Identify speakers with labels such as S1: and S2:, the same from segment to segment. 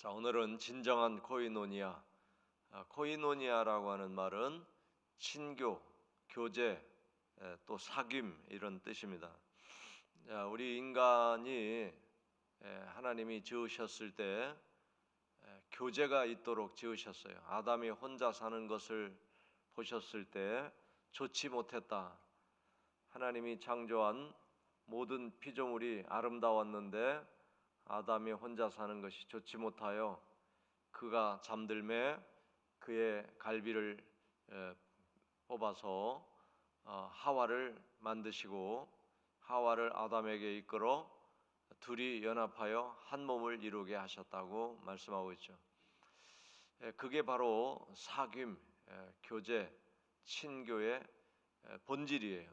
S1: 자, 오늘은 진정한 코이노니아. 아, 코이노니아라고 하는 말은 친교, 교제, 에, 또 사귐 이런 뜻입니다. 자, 우리 인간이 에, 하나님이 지으셨을 때 에, 교제가 있도록 지으셨어요. 아담이 혼자 사는 것을 보셨을 때 좋지 못했다. 하나님이 창조한 모든 피조물이 아름다웠는데 아담이 혼자 사는 것이 좋지 못하여 그가 잠들매 그의 갈비를 에, 뽑아서 어, 하와를 만드시고 하와를 아담에게 이끌어 둘이 연합하여 한 몸을 이루게 하셨다고 말씀하고 있죠. 에, 그게 바로 사귐, 에, 교제, 친교의 에, 본질이에요.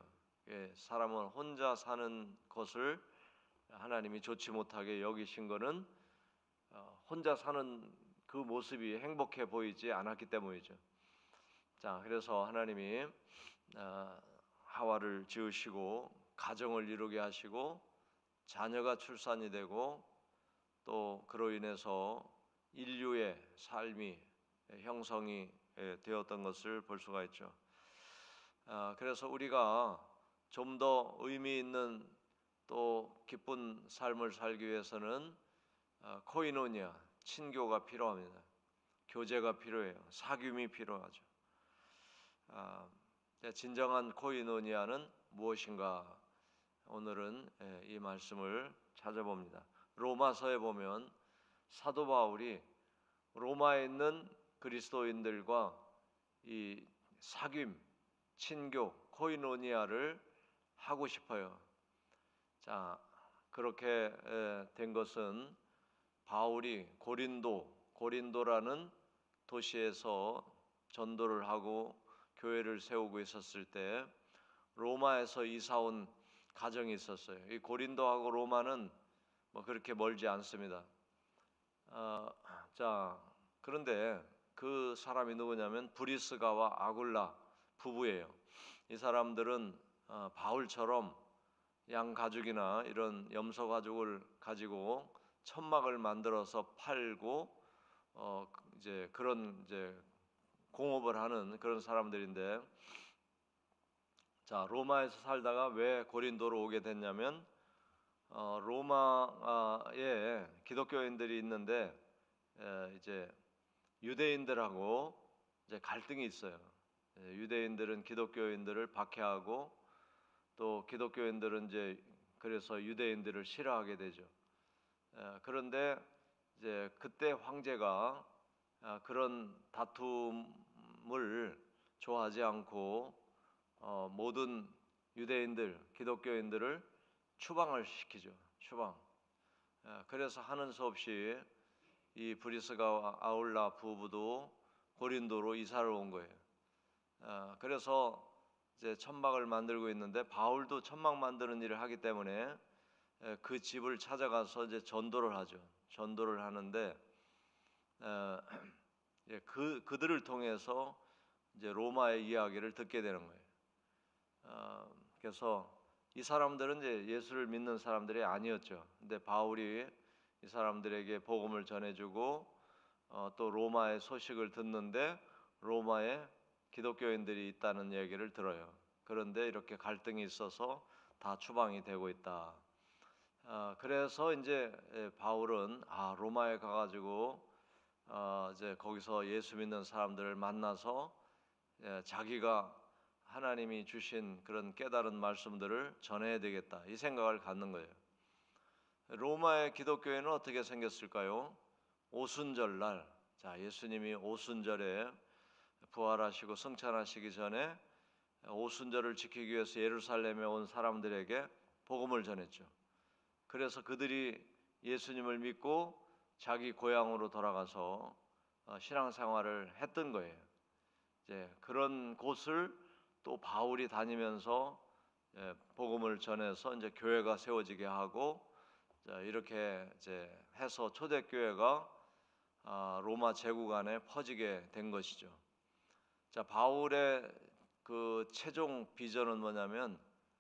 S1: 예, 사람은 혼자 사는 것을 하나님이 좋지 못하게 여기신 것은 어, 혼자 사는 그 모습이 행복해 보이지 않았기 때문이죠. 자, 그래서 하나님이 어, 하와를 지으시고 가정을 이루게 하시고 자녀가 출산이 되고 또 그로 인해서 인류의 삶이 형성이 예, 되었던 것을 볼 수가 있죠. 아, 그래서 우리가 좀 더 의미 있는 또 기쁜 삶을 살기 위해서는 어, 코이노니아 친교가 필요합니다. 교제가 필요해요. 사귐이 필요하죠. 아, 진정한 코이노니아는 무엇인가? 오늘은 예, 이 말씀을 찾아봅니다. 로마서에 보면 사도 바울이 로마에 있는 그리스도인들과 이 사귐, 친교, 코이노니아를 하고 싶어요. 자, 그렇게 된 것은 바울이 고린도, 고린도라는 도시에서 전도를 하고 교회를 세우고 있었을 때 로마에서 이사 온 가정이 있었어요. 이 고린도하고 로마는 뭐 그렇게 멀지 않습니다. 어, 자, 그런데 그 사람이 누구냐면 브리스가와 아굴라 부부예요. 이 사람들은 어, 바울처럼 양 가죽이나 이런 염소 가죽을 가지고 천막을 만들어서 팔고 어 이제 그런 이제 공업을 하는 그런 사람들인데 자 로마에서 살다가 왜 고린도로 오게 됐냐면 어, 로마에 기독교인들이 있는데 에, 이제 유대인들하고 이제 갈등이 있어요. 유대인들은 기독교인들을 박해하고 또 기독교인들은 이제 그래서 유대인들을 싫어하게 되죠. 그런데 이제 그때 황제가 아, 그런 다툼을 좋아하지 않고 어, 모든 유대인들, 기독교인들을 추방을 시키죠. 추방. 그래서 하는 수 없이 이 브리스가 아울라 부부도 고린도로 이사를 온 거예요. 그래서 이제 천막을 만들고 있는데 바울도 천막 만드는 일을 하기 때문에 그 집을 찾아가서 이제 전도를 하죠. 전도를 하는데 그 그들을 통해서 이제 로마의 이야기를 듣게 되는 거예요. 어, 그래서 이 사람들은 이제 예수를 믿는 사람들이 아니었죠. 근데 바울이 이 사람들에게 복음을 전해주고 어, 또 로마의 소식을 듣는데 로마에 기독교인들이 있다는 얘기를 들어요. 그런데 이렇게 갈등이 있어서 다 추방이 되고 있다. 어, 그래서 이제 바울은 아 로마에 가가지고 어, 이제 거기서 예수 믿는 사람들을 만나서 예, 자기가 하나님이 주신 그런 깨달은 말씀들을 전해야 되겠다 이 생각을 갖는 거예요. 로마의 기독교회는 어떻게 생겼을까요? 오순절 날, 자 예수님이 오순절에 부활하시고 성찬하시기 전에 오순절을 지키기 위해서 예루살렘에 온 사람들에게 복음을 전했죠. 그래서 그들이 예수님을 믿고 자기 고향으로 돌아가서 어, 신앙생활을 했던 거예요. 이제 그런 곳을 또 바울이 다니면서 예, 복음을 전해서 이제 교회가 세워지게 하고 이렇게 이제 해서 초대교회가 아, 로마 제국 안에 퍼지게 된 것이죠. 자 바울의 그 최종 비전은 뭐냐면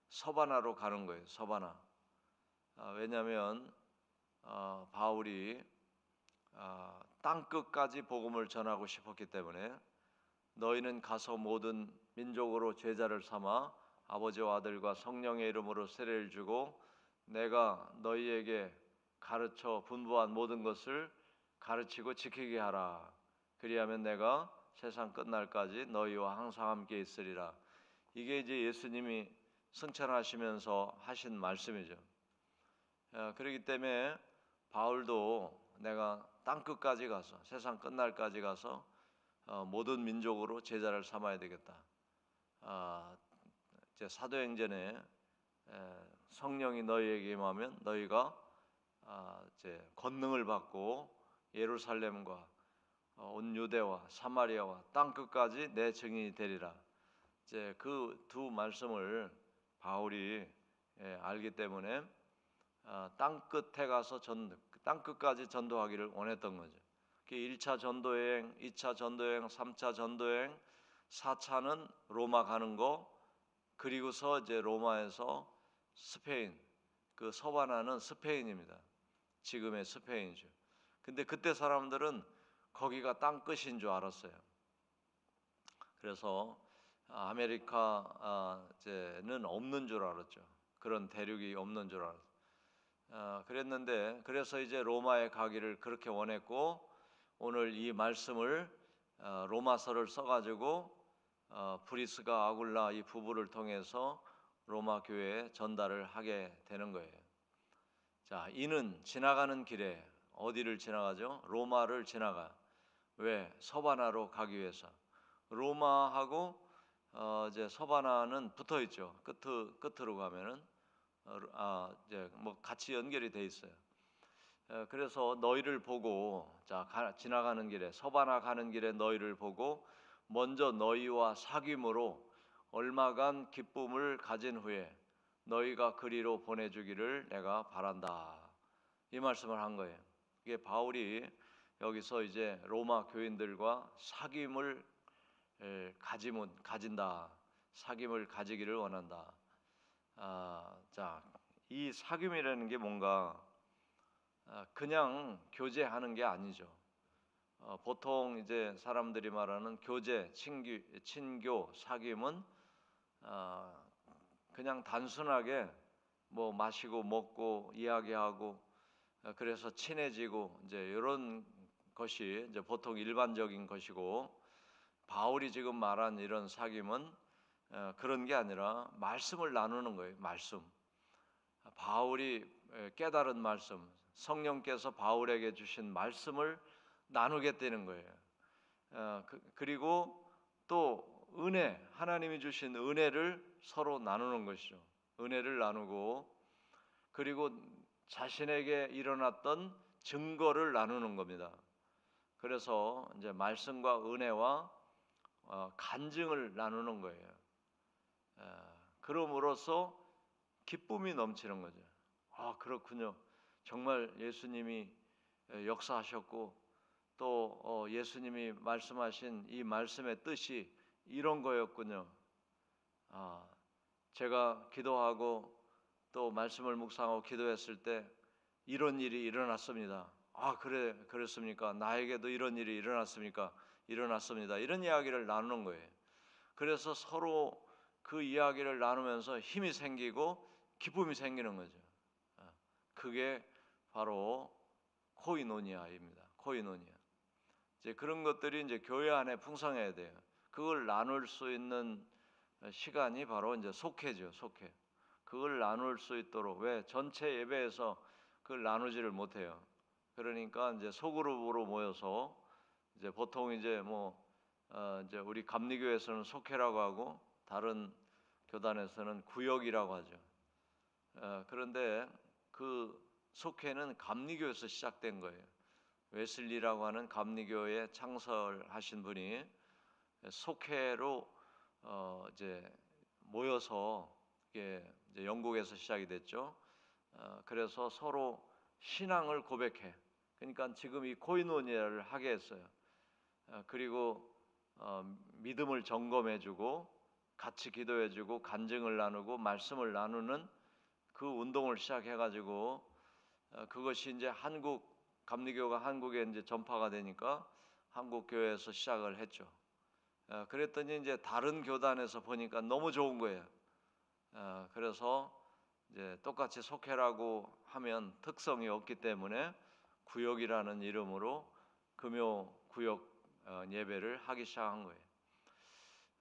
S1: 서바나로 가는 거예요. 서바나. 아, 왜냐하면 어, 바울이 아, 땅 끝까지 복음을 전하고 싶었기 때문에 너희는 가서 모든 민족으로 제자를 삼아 아버지와 아들과 성령의 이름으로 세례를 주고 내가 너희에게 가르쳐 분부한 모든 것을 가르치고 지키게 하라. 그리하면 내가 세상 끝날까지 너희와 항상 함께 있으리라. 이게 이제 예수님이 승천하시면서 하신 말씀이죠. 어, 그렇기 때문에 바울도 내가 땅 끝까지 가서 세상 끝날까지 가서 어, 모든 민족으로 제자를 삼아야 되겠다. 아, 이제 사도행전에 에, 성령이 너희에게 임하면 너희가 아, 이제 권능을 받고 예루살렘과 어, 온 유대와 사마리아와 땅 끝까지 내 증인이 되리라. 이제 그 두 말씀을 바울이 예, 알기 때문에 아, 땅 끝에 가서 전, 땅 끝까지 전도하기를 원했던 거죠. 그 1차 전도 여행, 2차 전도 여행, 3차 전도 여행, 4차는 로마 가는 거, 그리고서 이제 로마에서 스페인, 그 서바나는 스페인입니다. 지금의 스페인이죠. 근데 그때 사람들은 거기가 땅 끝인 줄 알았어요. 그래서 아메리카는 없는 줄 알았죠. 그런 대륙이 없는 줄 알았어요. 아, 그랬는데 그래서 이제 로마에 가기를 그렇게 원했고 오늘 이 말씀을 어, 로마서를 써가지고 어, 브리스가 아굴라 이 부부를 통해서 로마 교회에 전달을 하게 되는 거예요. 자, 이는 지나가는 길에 어디를 지나가죠? 로마를 지나가. 왜? 서바나로 가기 위해서. 로마하고 어, 이제 서바나는 붙어 있죠. 끝 끝으로 가면은 어, 아, 이제 뭐 같이 연결이 돼 있어요. 어, 그래서 너희를 보고 자 가, 지나가는 길에 서바나 가는 길에 너희를 보고 먼저 너희와 사귐으로 얼마간 기쁨을 가진 후에 너희가 그리로 보내주기를 내가 바란다 이 말씀을 한 거예요. 이게 바울이 여기서 이제 로마 교인들과 사귐을 가지면 가진다 사귐을 가지기를 원한다. 아, 자, 이 사귐이라는 게 뭔가 아, 그냥 교제하는 게 아니죠. 어, 보통 이제 사람들이 말하는 교제, 친교, 친교, 사귐은 어, 그냥 단순하게 뭐 마시고 먹고 이야기하고 어, 그래서 친해지고 이제 이런 것이 이제 보통 일반적인 것이고 바울이 지금 말한 이런 사귐은 어, 그런 게 아니라 말씀을 나누는 거예요. 말씀. 바울이 깨달은 말씀, 성령께서 바울에게 주신 말씀을 나누겠다는 거예요. 어, 그, 리고 또 은혜, 하나님이 주신 은혜를 서로 나누는 것이죠. 은혜를 나누고 그리고 자신에게 일어났던 증거를 나누는 겁니다. 그래서 이제 말씀과 은혜와 어, 간증을 나누는 거예요. 어, 그럼으로써 기쁨이 넘치는 거죠. 아 그렇군요. 정말 예수님이 역사하셨고 또 어, 예수님이 말씀하신 이 말씀의 뜻이 이런 거였군요. 아, 제가 기도하고 또 말씀을 묵상하고 기도했을 때 이런 일이 일어났습니다. 아 그래 그랬습니까? 나에게도 이런 일이 일어났습니까? 일어났습니다. 이런 이야기를 나누는 거예요. 그래서 서로 그 이야기를 나누면서 힘이 생기고 기쁨이 생기는 거죠. 아, 그게 바로 코이노니아입니다. 코이노니아. 이제 그런 것들이 이제 교회 안에 풍성해야 돼요. 그걸 나눌 수 있는 시간이 바로 이제 속회죠. 속회. 그걸 나눌 수 있도록 왜 전체 예배에서 그걸 나누지를 못해요. 그러니까 이제 소그룹으로 모여서 이제 보통 이제 뭐 어 이제 우리 감리교에서는 속회라고 하고 다른 교단에서는 구역이라고 하죠. 어 그런데 그 속회는 감리교에서 시작된 거예요. 웨슬리라고 하는 감리교에 창설하신 분이 속회로 어 이제 모여서 이게 이제 영국에서 시작이 됐죠. 어 그래서 서로 신앙을 고백해. 그러니까 지금 이 코이노니아를 하게 했어요. 어 그리고 어 믿음을 점검해주고 같이 기도해주고 간증을 나누고 말씀을 나누는 그 운동을 시작해가지고 어, 그것이 이제 한국 감리교가 한국에 이제 전파가 되니까 한국 교회에서 시작을 했죠. 어, 그랬더니 이제 다른 교단에서 보니까 너무 좋은 거예요. 어, 그래서 이제 똑같이 속회라고 하면 특성이 없기 때문에 구역이라는 이름으로 금요 구역 어, 예배를 하기 시작한 거예요.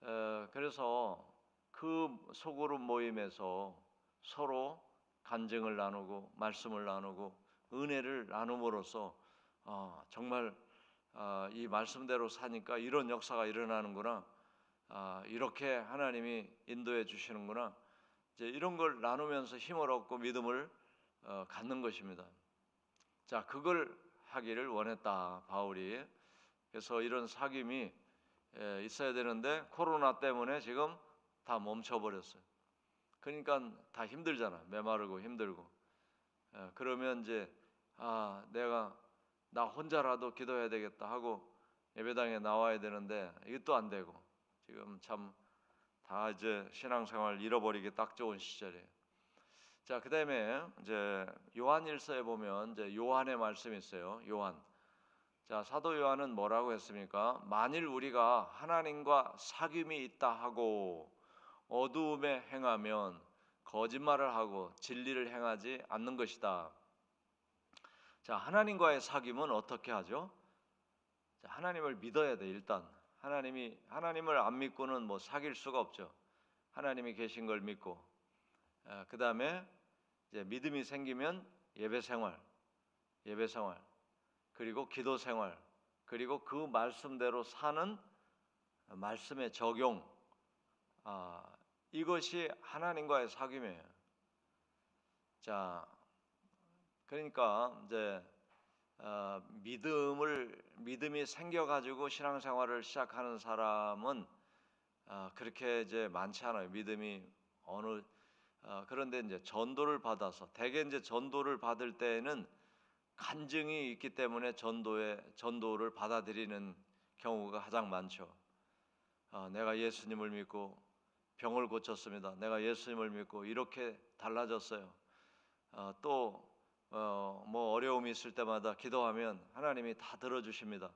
S1: 어, 그래서 그 소그룹 모임에서 서로 간증을 나누고 말씀을 나누고 은혜를 나눔으로써 어, 정말 어, 이 말씀대로 사니까 이런 역사가 일어나는구나. 아, 이렇게 하나님이 인도해 주시는구나. 이제 이런 걸 나누면서 힘을 얻고 믿음을 어, 갖는 것입니다. 자, 그걸 하기를 원했다 바울이. 그래서 이런 사귐이 에, 있어야 되는데 코로나 때문에 지금 다 멈춰 버렸어요. 그러니까 다 힘들잖아. 메마르고 힘들고. 에, 그러면 이제 아 내가 나 혼자라도 기도해야 되겠다 하고 예배당에 나와야 되는데 이것도 안 되고 지금 참 다 이제 신앙생활 잃어버리기 딱 좋은 시절이에요. 자, 그다음에 이제 요한일서에 보면 이제 요한의 말씀이 있어요. 요한. 자, 사도 요한은 뭐라고 했습니까? 만일 우리가 하나님과 사귐이 있다 하고 어두움에 행하면 거짓말을 하고 진리를 행하지 않는 것이다. 자, 하나님과의 사귐은 어떻게 하죠? 자, 하나님을 믿어야 돼, 일단. 하나님이 하나님을 안 믿고는 뭐 사귈 수가 없죠. 하나님이 계신 걸 믿고. 아, 그다음에 이제 믿음이 생기면 예배 생활, 예배 생활, 그리고 기도 생활, 그리고 그 말씀대로 사는 말씀의 적용. 아, 이것이 하나님과의 사귐이에요. 자, 그러니까 이제 어, 믿음을 믿음이 생겨가지고 신앙생활을 시작하는 사람은 어, 그렇게 이제 많지 않아요. 믿음이 어느 어, 그런데 이제 전도를 받아서 대개 이제 전도를 받을 때에는 간증이 있기 때문에 전도에 전도를 받아들이는 경우가 가장 많죠. 어, 내가 예수님을 믿고 병을 고쳤습니다. 내가 예수님을 믿고 이렇게 달라졌어요. 어, 또 어, 뭐 어려움이 있을 때마다 기도하면 하나님이 다 들어주십니다.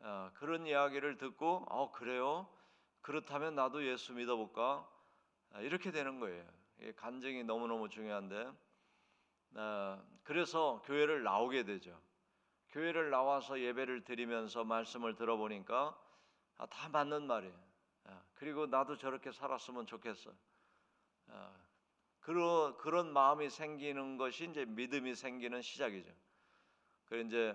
S1: 어, 그런 이야기를 듣고 어 그래요? 그렇다면 나도 예수 믿어볼까? 아, 이렇게 되는 거예요. 간증이 너무 너무 중요한데 어, 그래서 교회를 나오게 되죠. 교회를 나와서 예배를 드리면서 말씀을 들어보니까 아, 다 맞는 말이에요. 아, 그리고 나도 저렇게 살았으면 좋겠어. 아, 그런 그런 마음이 생기는 것이 이제 믿음이 생기는 시작이죠. 그 이제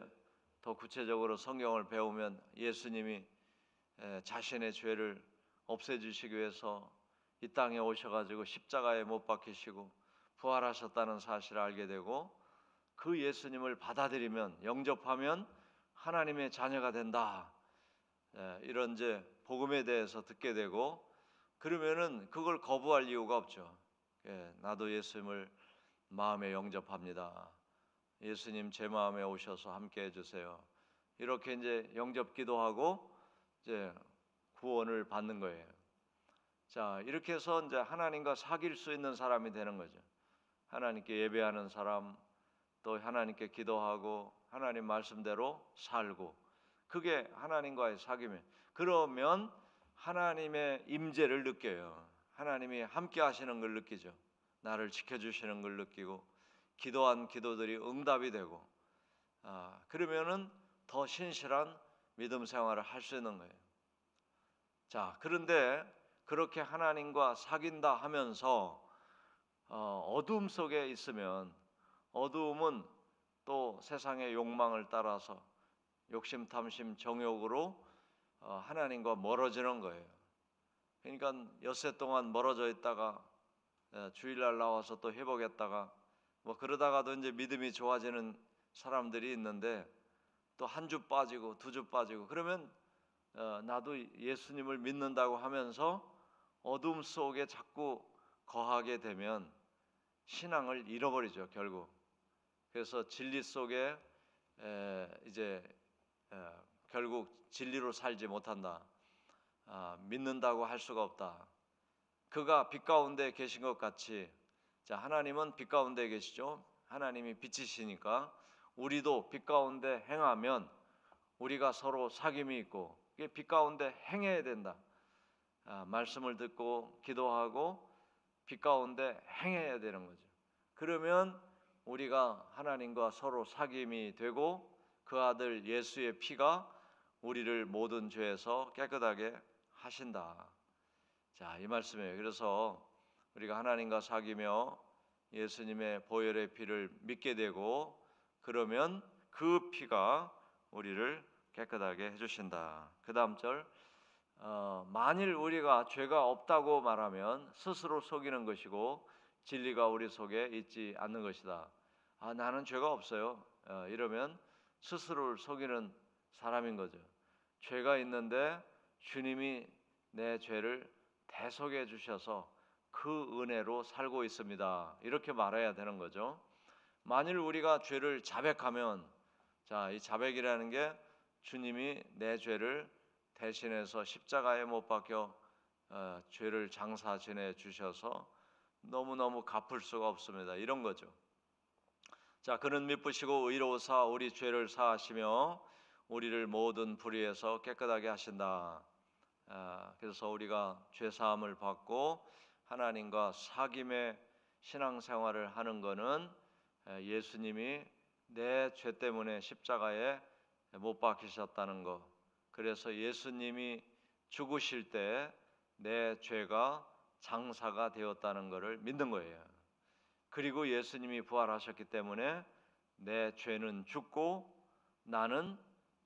S1: 더 구체적으로 성경을 배우면 예수님이 자신의 죄를 없애주시기 위해서 이 땅에 오셔가지고 십자가에 못 박히시고 부활하셨다는 사실을 알게 되고 그 예수님을 받아들이면 영접하면 하나님의 자녀가 된다. 이런 이제 복음에 대해서 듣게 되고 그러면은 그걸 거부할 이유가 없죠. 예, 나도 예수님을 마음에 영접합니다. 예수님 제 마음에 오셔서 함께 해주세요. 이렇게 이제 영접 기도하고 이제 구원을 받는 거예요. 자 이렇게 해서 이제 하나님과 사귈 수 있는 사람이 되는 거죠. 하나님께 예배하는 사람, 또 하나님께 기도하고 하나님 말씀대로 살고 그게 하나님과의 사귐이에요. 그러면 하나님의 임재를 느껴요. 하나님이 함께 하시는 걸 느끼죠. 나를 지켜 주시는 걸 느끼고 기도한 기도들이 응답이 되고 아, 그러면은 더 신실한 믿음 생활을 할 수 있는 거예요. 자, 그런데 그렇게 하나님과 사귄다 하면서 어, 어둠 속에 있으면 어두움은 또 세상의 욕망을 따라서 욕심, 탐심, 정욕으로 어, 하나님과 멀어지는 거예요. 그러니까 엿새 동안 멀어져 있다가 예, 주일날 나와서 또 회복했다가 뭐 그러다가도 이제 믿음이 좋아지는 사람들이 있는데 또 한 주 빠지고 두 주 빠지고 그러면 어, 나도 예수님을 믿는다고 하면서 어둠 속에 자꾸 거하게 되면 신앙을 잃어버리죠 결국. 그래서 진리 속에 이제 결국 진리로 살지 못한다. 아, 믿는다고 할 수가 없다. 그가 빛 가운데 계신 것 같이 자 하나님은 빛 가운데 계시죠. 하나님이 빛이시니까 우리도 빛 가운데 행하면 우리가 서로 사귐이 있고 빛 가운데 행해야 된다. 아, 말씀을 듣고 기도하고 빛 가운데 행해야 되는 거죠. 그러면 우리가 하나님과 서로 사귐이 되고 그 아들 예수의 피가 우리를 모든 죄에서 깨끗하게 하신다. 자, 이 말씀이에요. 그래서 우리가 하나님과 사귀며 예수님의 보혈의 피를 믿게 되고 그러면 그 피가 우리를 깨끗하게 해주신다. 그 다음 절 어, 만일 우리가 죄가 없다고 말하면 스스로 속이는 것이고 진리가 우리 속에 있지 않는 것이다. 아 나는 죄가 없어요. 어, 이러면 스스로를 속이는 사람인 거죠. 죄가 있는데 주님이 내 죄를 대속해 주셔서 그 은혜로 살고 있습니다. 이렇게 말해야 되는 거죠. 만일 우리가 죄를 자백하면 자, 이 자백이라는 게 주님이 내 죄를 대신해서 십자가에 못 박혀 어, 죄를 장사 지내 주셔서 너무 너무 갚을 수가 없습니다. 이런 거죠. 자, 그는 미쁘시고 의로우사 우리 죄를 사하시며 우리를 모든 불의에서 깨끗하게 하신다. 아, 그래서 우리가 죄 사함을 받고 하나님과 사귐의 신앙생활을 하는 것은 예수님이 내 죄 때문에 십자가에 못 박히셨다는 것. 그래서 예수님이 죽으실 때 내 죄가 장사가 되었다는 것을 믿는 거예요. 그리고 예수님이 부활하셨기 때문에 내 죄는 죽고 나는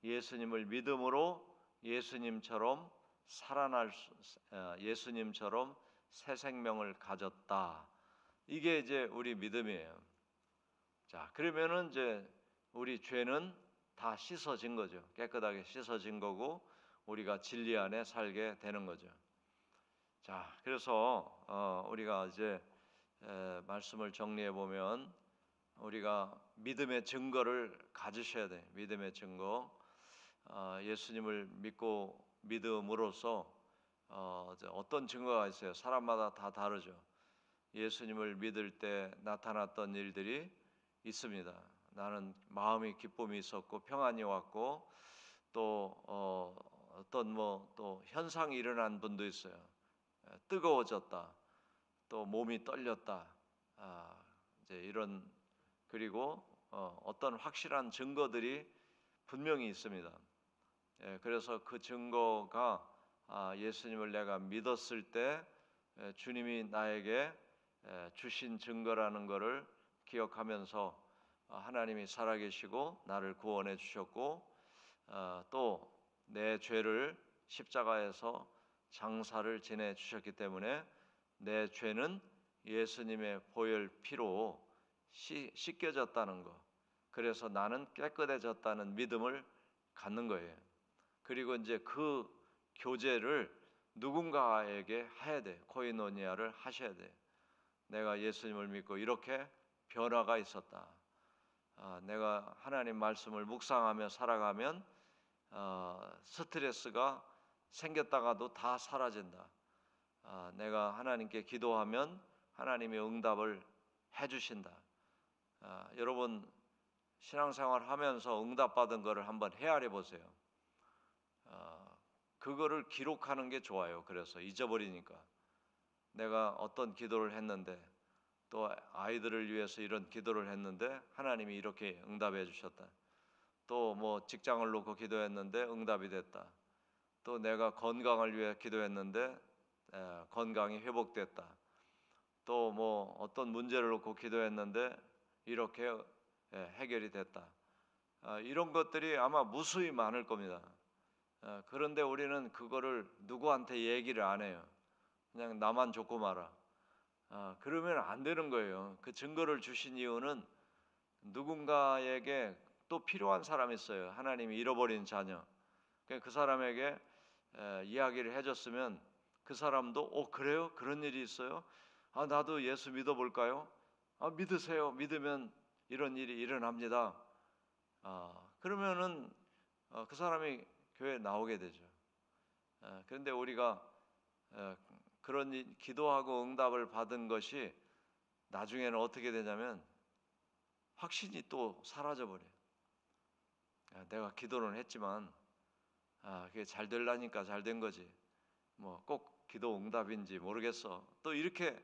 S1: 예수님을 믿음으로 예수님처럼 살아날 수, 어, 예수님처럼 새 생명을 가졌다. 이게 이제 우리 믿음이에요. 자, 그러면은 이제 우리 죄는 다 씻어진 거죠. 깨끗하게 씻어진 거고 우리가 진리 안에 살게 되는 거죠. 자, 그래서 어, 우리가 이제 에, 말씀을 정리해 보면 우리가 믿음의 증거를 가지셔야 돼. 믿음의 증거. 어, 예수님을 믿고 믿음으로써 어, 어떤 증거가 있어요? 사람마다 다 다르죠. 예수님을 믿을 때 나타났던 일들이 있습니다. 나는 마음이 기쁨이 있었고 평안이 왔고 또 어, 어떤 뭐 또 현상이 일어난 분도 있어요. 뜨거워졌다. 또 몸이 떨렸다. 아, 이제 이런 그리고 어, 어떤 확실한 증거들이 분명히 있습니다. 예, 그래서 그 증거가 아, 예수님을 내가 믿었을 때 예, 주님이 나에게 예, 주신 증거라는 것을 기억하면서 어, 하나님이 살아계시고 나를 구원해 주셨고 어, 또내 죄를 십자가에서 장사를 지내 주셨기 때문에 내 죄는 예수님의 보혈 피로 씻겨졌다는 거. 그래서 나는 깨끗해졌다는 믿음을 갖는 거예요. 그리고 이제 그 교제를 누군가에게 해야 돼. 코이노니아를 하셔야 돼. 내가 예수님을 믿고 이렇게 변화가 있었다. 아, 내가 하나님 말씀을 묵상하며 살아가면 어, 스트레스가 생겼다가도 다 사라진다. 아, 내가 하나님께 기도하면 하나님이 응답을 해주신다. 아, 여러분 신앙생활 하면서 응답받은 것을 한번 헤아려 보세요. 아, 그거를 기록하는 게 좋아요. 그래서 잊어버리니까 내가 어떤 기도를 했는데 또 아이들을 위해서 이런 기도를 했는데 하나님이 이렇게 응답해 주셨다. 또 뭐 직장을 놓고 기도했는데 응답이 됐다. 또 내가 건강을 위해 기도했는데 건강이 회복됐다. 또 뭐 어떤 문제를 놓고 기도했는데 이렇게 해결이 됐다. 아, 이런 것들이 아마 무수히 많을 겁니다. 아, 그런데 우리는 그거를 누구한테 얘기를 안 해요. 그냥 나만 좋고 말아. 아, 그러면 안 되는 거예요. 그 증거를 주신 이유는 누군가에게 또 필요한 사람이 있어요. 하나님이 잃어버린 자녀. 그 사람에게 이야기를 해줬으면 그 사람도 어 그래요? 그런 일이 있어요? 아 나도 예수 믿어볼까요? 아 믿으세요. 믿으면 이런 일이 일어납니다. 아 그러면은 어, 그 사람이 교회 에 나오게 되죠. 아, 그런데 우리가 어, 그런 일, 기도하고 응답을 받은 것이 나중에는 어떻게 되냐면 확신이 또 사라져 버려요. 야, 내가 기도는 했지만 아, 그게 잘 되려니까 잘 된 거지. 뭐 꼭 기도 응답인지 모르겠어. 또 이렇게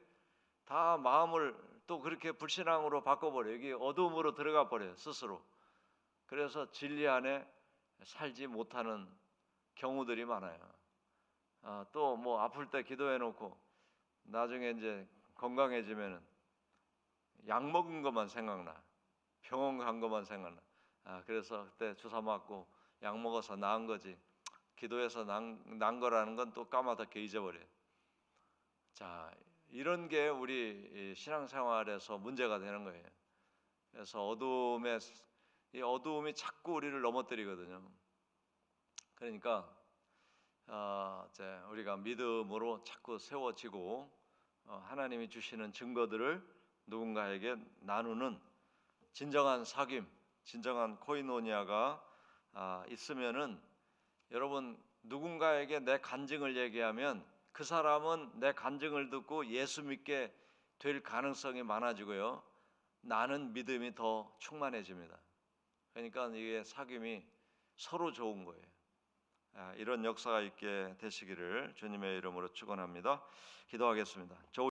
S1: 다 마음을 또 그렇게 불신앙으로 바꿔버려. 여기 어두움으로 들어가 버려 요 스스로. 그래서 진리 안에 살지 못하는 경우들이 많아요. 아, 또뭐 아플 때 기도해 놓고 나중에 이제 건강해지면은 약 먹은 것만 생각나. 병원 간 것만 생각나. 아, 그래서 그때 주사 맞고 약 먹어서 나은 거지. 기도해서 난, 난 거라는 건 또 까마득히 잊어버려. 자, 이런 게 우리 이 신앙생활에서 문제가 되는 거예요. 그래서 어두움에 이 어두움이 자꾸 우리를 넘어뜨리거든요. 그러니까 어, 이제 우리가 믿음으로 자꾸 세워지고 어, 하나님이 주시는 증거들을 누군가에게 나누는 진정한 사귐, 진정한 코이노니아가 아, 있으면은 여러분 누군가에게 내 간증을 얘기하면 그 사람은 내 간증을 듣고 예수 믿게 될 가능성이 많아지고요. 나는 믿음이 더 충만해집니다. 그러니까 이게 사귐이 서로 좋은 거예요. 아, 이런 역사가 있게 되시기를 주님의 이름으로 축원합니다. 기도하겠습니다. 저